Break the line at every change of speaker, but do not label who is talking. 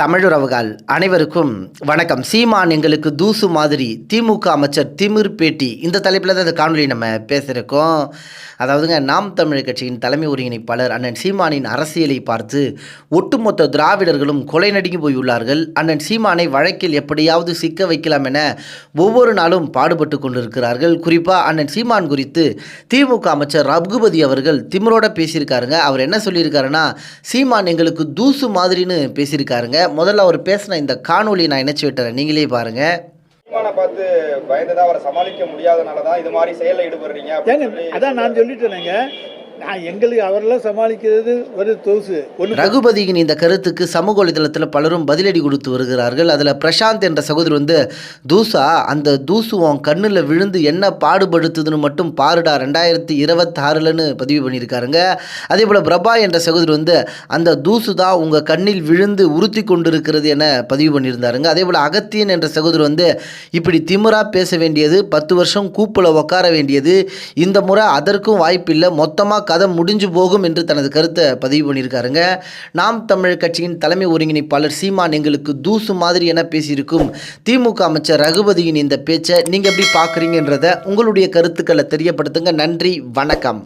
தமிழுறவுகள் அனைவருக்கும் வணக்கம். சீமான் எங்களுக்கு தூசு மாதிரி திமுக அமைச்சர் திமிர் பேட்டி. இந்த தலைப்பில் தான் இந்த காணொலி நம்ம பேசியிருக்கோம் அதாவதுங்க நாம் தமிழர் கட்சியின் தலைமை ஒருங்கிணைப்பாளர் அண்ணன் சீமானின் அரசியலை பார்த்து ஒட்டுமொத்த திராவிடர்களும் கொலை நடுங்கி போயுள்ளார்கள் அண்ணன் சீமானை வழக்கில் எப்படியாவது சிக்க வைக்கலாம் என ஒவ்வொரு நாளும் பாடுபட்டு கொண்டிருக்கிறார்கள். குறிப்பாக அண்ணன் சீமான் குறித்து திமுக அமைச்சர் ரகுபதி அவர்கள் திமிரோட பேசியிருக்காருங்க. அவர் என்ன சொல்லியிருக்காருன்னா சீமான் எங்களுக்கு தூசு மாதிரின்னு பேசியிருக்காருங்க. முதல்ல அவர் பேசின இந்த காணொளி நான் இணைச்சி விட்டுறேன். நீங்களே பாருங்க.
சீமானை பார்த்து பயந்துதான் அவரை சமாளிக்க முடியாதனால தான் இது மாதிரி செயல்ல ஈடுபடுறீங்க
அதான் நான் சொல்லிட்டேனுங்க. நான் எங்களுக்கு அவரெல்லாம் சமாளிக்கிறது ஒரு தோசு.
ரகுபதியின் இந்த கருத்துக்கு சமூக வலைதளத்தில் பலரும் பதிலடி கொடுத்து வருகிறார்கள். அதில் பிரசாந்த் என்ற சகோதரி வந்து தூசா அந்த தூசு உன் கண்ணில் விழுந்து என்ன பாடுபடுத்துதுன்னு மட்டும் பாருடா ரெண்டாயிரத்தி இருபத்தாறுலன்னு பதிவு பண்ணியிருக்காருங்க. அதே போல் பிரபா என்ற சகோதரி வந்து அந்த தூசு தான் உங்கள் கண்ணில் விழுந்து உறுத்தி கொண்டிருக்கிறது என பதிவு பண்ணியிருந்தாருங்க. அதே போல் அகத்தியன் என்ற சகோதரி வந்து இப்படி திமுறா பேச வேண்டியது பத்து வருஷம் கூப்பில் உட்கார வேண்டியது. இந்த முறை அதற்கும் வாய்ப்பில்லை. மொத்தமாக கதை முடிஞ்சு போகும் என்று தனது கருத்தை பதிவு பண்ணியிருக்காருங்க. நாம் தமிழர் கட்சியின் தலைமை ஒருங்கிணைப்பாளர் சீமான் எங்களுக்கு தூசு மாதிரி என பேசியிருக்கும் திமுக அமைச்சர் ரகுபதியின் இந்த பேச்சை நீங்கள் எப்படி பார்க்குறீங்கன்றத உங்களுடைய கருத்துக்களை தெரியப்படுத்துங்க. நன்றி வணக்கம்.